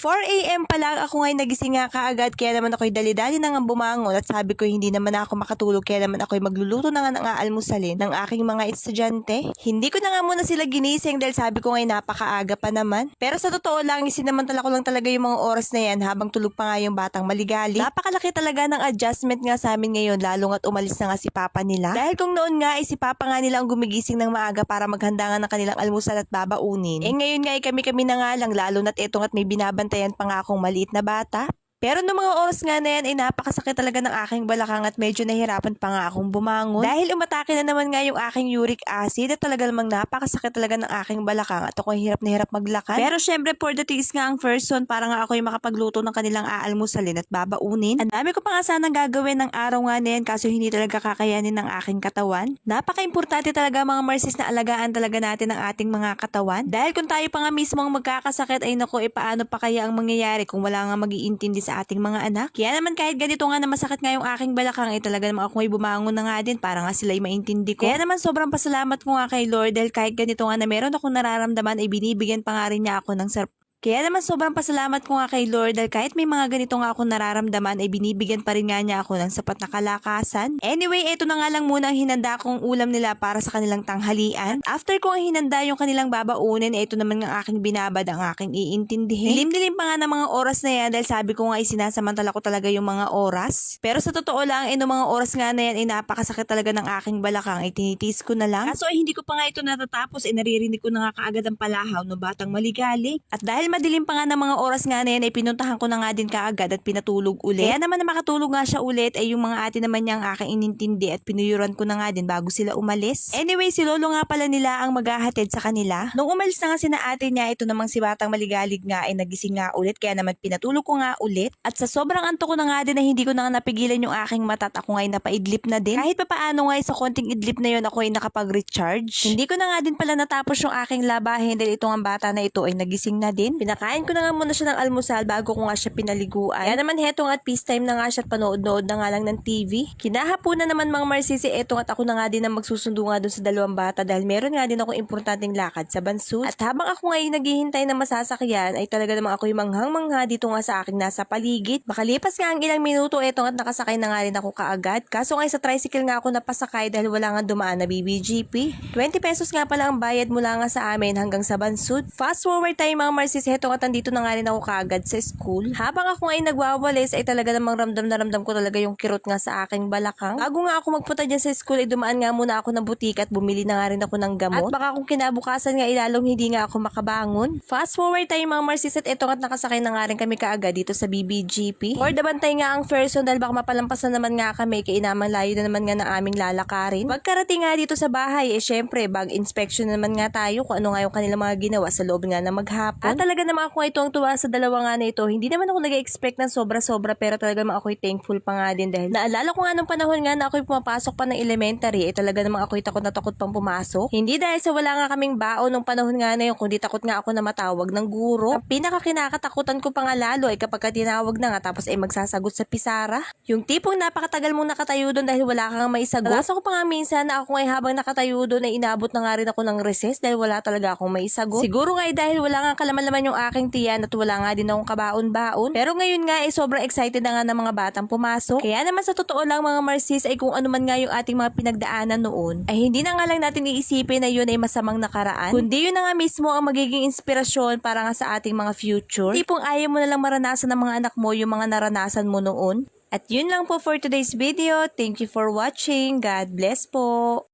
4am pa lang ako ngayon nagising nga kaagad kaya naman ako'y dali-dali na nga bumangon at sabi ko hindi naman ako makatulog kaya naman ako'y magluluto na nga ng aalmusalin ng aking mga estudyante. Hindi ko na nga muna sila ginising dahil sabi ko ngayon napakaaga pa naman. Pero sa totoo lang, isinamantala ko lang talaga yung mga oras na yan habang tulog pa nga yung batang maligali. Napakalaki talaga ng adjustment nga sa amin ngayon lalo nga't umalis na nga si papa nila. Dahil kung noon nga ay si papa nga nila ang gumigising ng maaga para maghanda nga ng kanilang almusal at babaunin. Eh ngayon nga ay kami-kami na nga lang lalo na't eto nga't may binabantayan pa nga akong maliit na bata. Pero noong mga oras nga na yan ay napakasakit talaga ng aking balakang at medyo nahirapan pa nga akong bumangon. Dahil umatake na naman nga yung aking uric acid at talaga namang napakasakit talaga ng aking balakang at ako hirap na hirap maglakad. Pero syempre for the tiis nga ang first one para nga ako ay makapagluto ng kanilang aalmusalin at babaunin. Ang dami ko pa nga sanang gagawin ng araw nga na yan kaso hindi talaga kakayanin ng aking katawan. Napaka-importante talaga mga marsis na alagaan talaga natin ang ating mga katawan. Dahil kung tayo pa nga mismo ang magkakasakit ay naku, e paano pa kaya ang mangyayari kung wala nga mag-iintindi sa ating mga anak. Kaya naman kahit ganito nga na masakit nga yung aking balakang ay talaga naman ako ay bumangon na nga din para nga sila ay maintindi ko. Kaya naman sobrang pasalamat ko nga kay Lord dahil kahit ganito nga na meron akong nararamdaman ay binibigyan pa nga rin niya ako ng sarap kaya naman sobrang pasalamat ko nga kay Lord dahil kahit may mga ganito nga akong nararamdaman ay binibigyan pa rin nga niya ako ng sapat na kalakasan. Anyway, eto na nga lang muna ang hinanda kong ulam nila para sa kanilang tanghalian. After ko ang hinanda yung kanilang babaunin, eto naman nga aking binabad ang aking iintindihin. Dilim-dilim pa nga ng mga oras na yan dahil sabi ko nga ay sinasamantala ko talaga yung mga oras. Pero sa totoo lang, eh, nung mga oras nga na yan ay napakasakit talaga ng aking balakang ay tinitis ko na lang. Kaso ay hindi ko pa nga ito natatapos ay naririnig ko na nga kaagad ang palahaw no batang maligali. At dahil madilim pa nga ng mga oras nga na yan ay pinuntahan ko na nga din kaagad at pinatulog ulit. Kaya naman na makatulog nga siya ulit ay yung mga ate naman niya ang aking inintindi at pinuyuran ko na nga din bago sila umalis. Anyway, si Lolo nga pala nila ang maghahatid sa kanila. Nung umalis na nga sina ate niya, ito namang si Batang Maligalig nga ay nagising nga ulit kaya naman pinatulog ko nga ulit. At sa sobrang antok ko na nga din na hindi ko na nga napigilan yung aking mata at ako nga ay napaidlip na din. Kahit pa paano nga sa konting idlip na yon ako ay nakapag-recharge. Hindi ko na nga din pala natapos yung aking labahin dahil ito ang bata na ito ay nagising na din. Pinakain ko na nga muna siya ng almusal bago ko nga siya pinaliguan. Kaya naman heto nga at peace time na nga siya at panood-nood na nga lang ng TV. Kinahaponan naman mga marsisi eto at ako na nga din ang magsusundo nga dun sa dalawang bata dahil meron nga din ako importanteng lakad sa Bansud. At habang ako ngayon naghihintay na masasakyan ay talaga namang ako yung manghang-mangha dito nga sa aking nasa paligid. Makalipas nga ang ilang minuto eto at nakasakay na nga rin ako kaagad. Kaso nga sa tricycle nga ako napasakay dahil wala nga dumaan na BBGP. 20 pesos nga pala ang bayad mula nga sa amin hanggang sa Bansud. Fast forward tayo mga marsis eto at andito na nga rin ako kaagad sa school. Habang ako ay nagwawalis ay talaga namang ramdam na ramdam ko talaga yung kirot nga sa aking balakang. Bago nga ako magpunta dyan sa school ay dumaan nga muna ako ng butika at bumili na nga rin ako ng gamot. At baka kung kinabukasan nga ilalong hindi nga ako makabangon. Fast forward tayo mga marsis at eto at nakasakay na nga rin kami kaagad dito sa BBGP. Or dabantay nga ang person dahil baka mapalampasan naman nga kami kay inamang layo na naman nga na aming lalakarin. Pagkarating nga dito sa bahay eh syempre bag inspection na naman nga tayo kung ano nga yung kanilang mga ginawa sa loob nga na maghapon. At talaga naman ako ito ang tuwa sa dalawa nga na ito. Hindi naman ako nag-expect ng sobra-sobra pero talaga naman ako'y thankful pa nga din dahil naalala ko nga nung panahon nga na ako'y pumapasok pa ng elementary eh talaga naman ako'y takot na takot pang pumasok. Hindi dahil sa wala nga kaming baon nung panahon nga na yun kundi takot nga ako na matawag ng guro. Ang pinaka kinakatakutan ko pa nga lalo ay kapag ka tinawag na nga tapos ay magsasagot sa pisara. Yung tipong napakatagal mong nakatayo doon dahil wala kang may sagot. Narasa ko pa nga minsan na ako ay habang nakatayo doon ay inabot na nga rin ako ng recess dahil wala talaga akong may sagot. Siguro nga ay dahil wala nga kalaman-laman yung aking tiyan at wala nga din akong kabaon-baon. Pero ngayon nga ay sobrang excited na nga ng mga batang pumasok. Kaya naman sa totoo lang mga Marcis ay kung ano man nga yung ating mga pinagdaanan noon ay hindi na nga lang natin iisipin na yun ay masamang nakaraan. Kundi yun na nga mismo ang magiging inspirasyon para nga sa ating mga future. Tipong ayaw mo na lang maranasan ng mga anak mo yung mga naranasan mo noon. At yun lang po for today's video. Thank you for watching. God bless po.